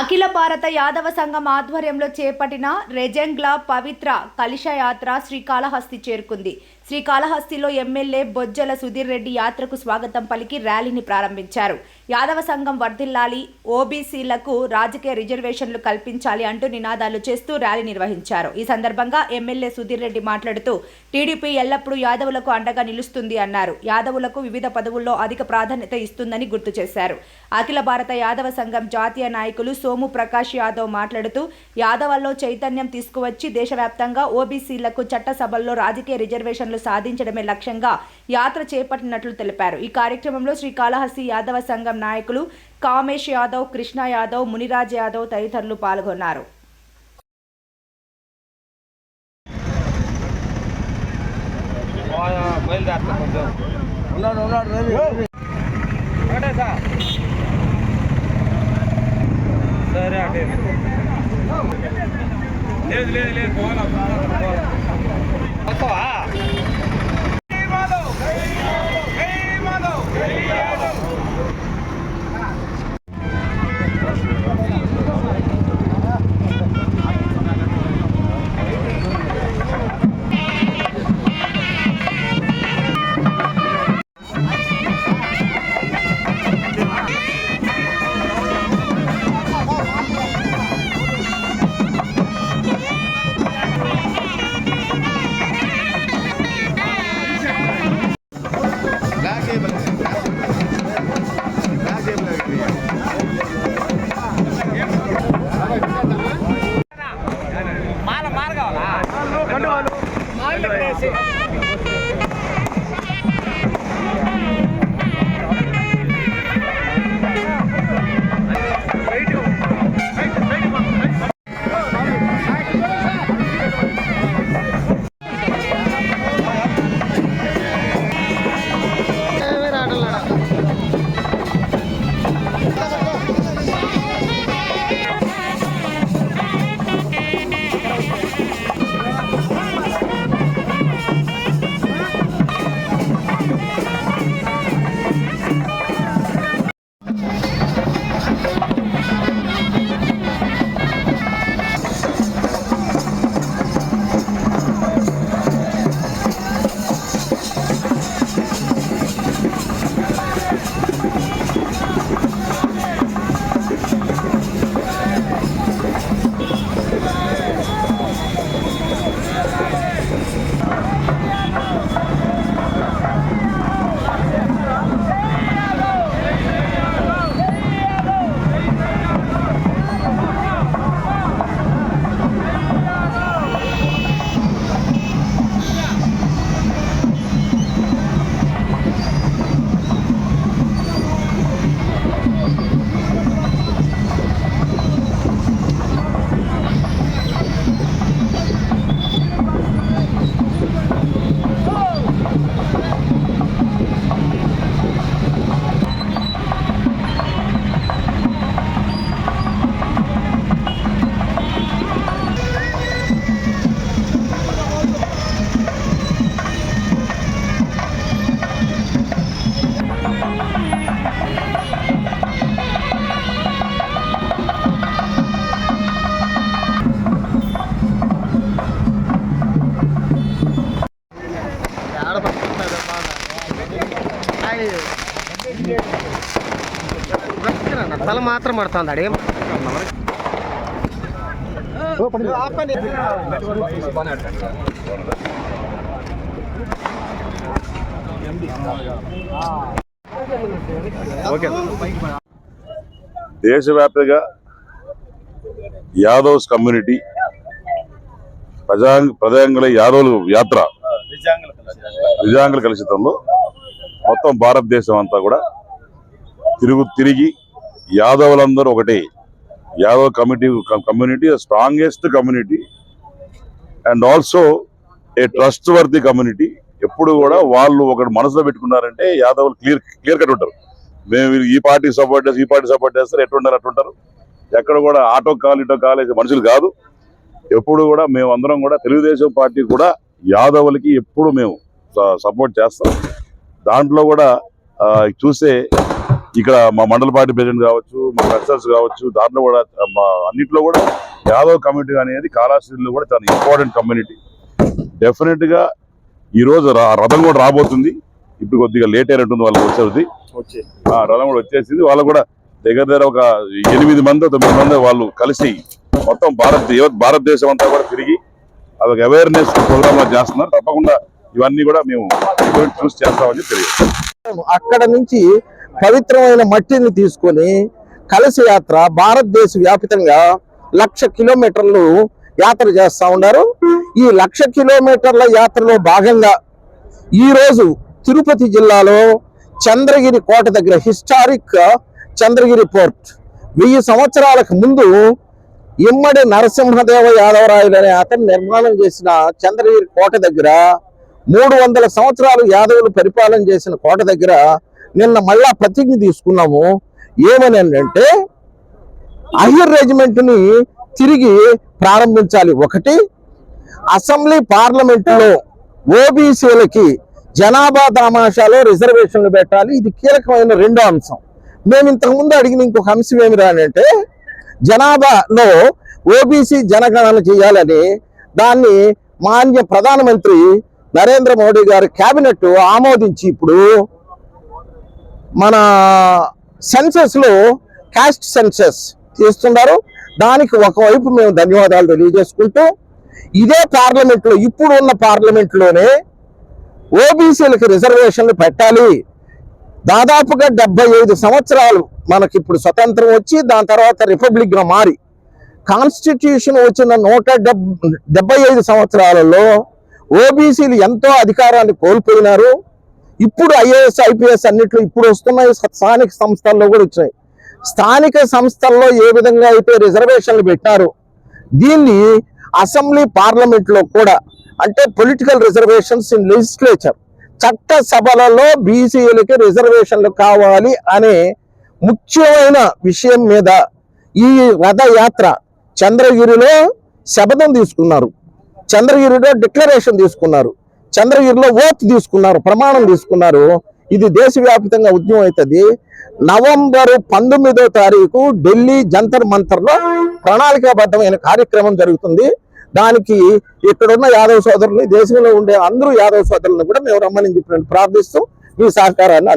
అఖిల భారత యాదవ సంఘం ఆధ్వర్యంలో చేపట్టిన రెజంగ్ల పవిత్ర కలిశయాత్ర శ్రీకాళహస్తి చేరుకుంది. శ్రీకాళహస్తిలో ఎమ్మెల్యే బొజ్జల సుధీర్ రెడ్డి యాత్రకు స్వాగతం పలికి ర్యాలీని ప్రారంభించారు. యాదవ సంఘం వర్ధిల్లాలి ఓబీసీలకు రాజకీయ రిజర్వేషన్లు కల్పించాలి అంటూ నినాదాలు చేస్తూ ర్యాలీ నిర్వహించారు. ఈ సందర్భంగా ఎమ్మెల్యే సుధీర్ రెడ్డి మాట్లాడుతూ టీడీపీ ఎల్లప్పుడూ యాదవులకు అండగా నిలుస్తుంది అన్నారు. యాదవులకు వివిధ పదవుల్లో అధిక ప్రాధాన్యత ఇస్తుందని గుర్తు చేశారు. అఖిల భారత యాదవ సంఘం జాతీయ నాయకులు సోము ప్రకాష్ యాదవ్ మాట్లాడుతూ యాదవల్లో చైతన్యం తీసుకువచ్చి దేశవ్యాప్తంగా ఓబీసీలకు చట్టసభల్లో రాజకీయ రిజర్వేషన్లు సాధించడమే లక్ష్యంగా యాత్ర చేపట్టినట్లు తెలిపారు. ఈ కార్యక్రమంలో శ్రీకాళహస్తి యాదవ సంఘం నాయకులు కామేష్ యాదవ్ కృష్ణ యాదవ్ మునిరాజ్ యాదవ్ తదితరులు పాల్గొన్నారు. ఉన్నాడు ఉన్నాడు సరే లేదు లేదు లేదు పోవాలి? పోవాలా. వస్తావా తల మాత్రం పడుతుంది అడేం దేశవ్యాప్తంగా యాదవ్స్ కమ్యూనిటీ ప్రజాంగ ప్రజాంగుల యాదవుల యాత్ర విజయాంగుల కలుషితంలో మొత్తం భారతదేశం అంతా కూడా తిరుగు తిరిగి యాదవులందరూ ఒకటే. Yadav committee community strongest community. And also a trustworthy community. ఎప్పుడు కూడా వాళ్ళు ఒకటి మనసులో పెట్టుకున్నారంటే యాదవులు క్లియర్ క్లియర్ కట్ ఉంటారు. మేము ఈ పార్టీ సపోర్ట్ చేస్తారు ఈ పార్టీ సపోర్ట్ చేస్తారు ఎట్లుంటారు అట్లుంటారు ఎక్కడ కూడా ఆటో కాల్ ఇటో కాల్ మనుషులు కాదు. ఎప్పుడు కూడా మేము అందరం కూడా తెలుగుదేశం పార్టీ కూడా యాదవులకి ఎప్పుడు మేము సపోర్ట్ చేస్తాం. దాంట్లో కూడా చూసే ఇక్కడ మా మండల పార్టీ ప్రెసిడెంట్ కావచ్చు మా ప్రొఫెసర్స్ కావచ్చు దాంట్లో కూడా మా అన్నింటిలో కూడా యాదవ్ కమ్యూనిటీ అనేది కాళాశ్రీలో కూడా చాలా ఇంపార్టెంట్ కమ్యూనిటీ డెఫినెట్గా ఈ రోజు రా- రథం కూడా రాబోతుంది. ఇప్పుడు కొద్దిగా లేట్ అయినట్టుంది వాళ్ళకి వచ్చేది. ఆ రథం కూడా వచ్చేసింది. వాళ్ళు కూడా దగ్గర దగ్గర ఒక ఎనిమిది మంది తొమ్మిది మంది వాళ్ళు కలిసి మొత్తం భారత్ భారతదేశం అంతా కూడా తిరిగి అదొక అవేర్నెస్ ప్రోగ్రామ్ చేస్తున్నారు. తప్పకుండా ఇవన్నీ కూడా మేము చూసి చేస్తామని తెలియదు అక్కడ నుంచి పవిత్రమైన మట్టిని తీసుకొని కలసి యాత్ర భారతదేశ వ్యాపితంగా లక్ష కిలోమీటర్లు యాత్ర చేస్తా ఉన్నారు. ఈ లక్ష కిలోమీటర్ల యాత్రలో భాగంగా ఈ రోజు తిరుపతి జిల్లాలో చంద్రగిరి కోట దగ్గర హిస్టారిక్ చంద్రగిరి పోర్ట్. వెయ్యి సంవత్సరాలకు ముందు ఇమ్మడి నరసింహదేవ యాదవరాయలు అనే అతను నిర్మాణం చేసిన చంద్రగిరి కోట దగ్గర మూడు వందల సంవత్సరాలు యాదవులు పరిపాలన చేసిన కోట దగ్గర నిన్న మళ్ళా ప్రతిజ్ఞ తీసుకున్నాము. ఏమని అంటే అహిర్ రెజిమెంట్ని తిరిగి ప్రారంభించాలి. ఒకటి అసెంబ్లీ పార్లమెంటులో ఓబీసీలకి జనాభా తమాషాలో రిజర్వేషన్లు పెట్టాలి. ఇది కీలకమైన రెండో అంశం. మేము ఇంతకు ముందు అడిగిన ఇంకొక అంశం ఏమి రానంటే జనాభాలో ఓబీసీ జనగణన చేయాలని దాన్ని మాన్య ప్రధానమంత్రి నరేంద్ర మోడీ గారి కేబినెట్ ఆమోదించి ఇప్పుడు మన సెన్సెస్లో క్యాస్ట్ సెన్సెస్ తీస్తున్నారు. దానికి ఒకవైపు మేము ధన్యవాదాలు తెలియజేసుకుంటూ ఇదే పార్లమెంట్లో ఇప్పుడు ఉన్న పార్లమెంట్లోనే ఓబీసీలకు రిజర్వేషన్లు పెట్టాలి. దాదాపుగా డెబ్బై ఐదు సంవత్సరాలు మనకి ఇప్పుడు స్వతంత్రం వచ్చి దాని తర్వాత రిపబ్లిక్గా మారి కాన్స్టిట్యూషన్ వచ్చిన నూట డెబ్ డెబ్బై ఐదు సంవత్సరాలలో ఓబీసీలు ఎంతో అధికారాన్ని కోల్పోయినారు. ఇప్పుడు ఐఏఎస్ ఐపీఎస్ అన్నిట్లో ఇప్పుడు వస్తున్నాయి. స్థానిక సంస్థల్లో కూడా వచ్చాయి స్థానిక సంస్థల్లో ఏ విధంగా అయితే రిజర్వేషన్లు పెట్టారో దీన్ని అసెంబ్లీ పార్లమెంట్లో కూడా అంటే పొలిటికల్ రిజర్వేషన్స్ ఇన్ లెజిస్లేచర్ చట్ట సభలలో బీసీలకి రిజర్వేషన్లు కావాలి అనే ముఖ్యమైన విషయం మీద ఈ రథయాత్ర చంద్రగిరిలో శపథం తీసుకున్నారు. చంద్రగిరిలో డిక్లరేషన్ తీసుకున్నారు. చంద్రగిరిలో ఓత్ తీసుకున్నారు ప్రమాణం తీసుకున్నారు. ఇది దేశవ్యాప్తంగా ఉద్యమం అవుతుంది నవంబర్ పంతొమ్మిదో తారీఖు ఢిల్లీ జంతర్ మంతర్లో ప్రణాళికాబద్ధమైన కార్యక్రమం జరుగుతుంది. దానికి ఇక్కడున్న యాదవ్ సోదరులు దేశంలో ఉండే అందరూ యాదవ్ సోదరులను కూడా మేము రమ్మని చెప్పినట్టు ప్రార్థిస్తూ మీ సహకారాన్ని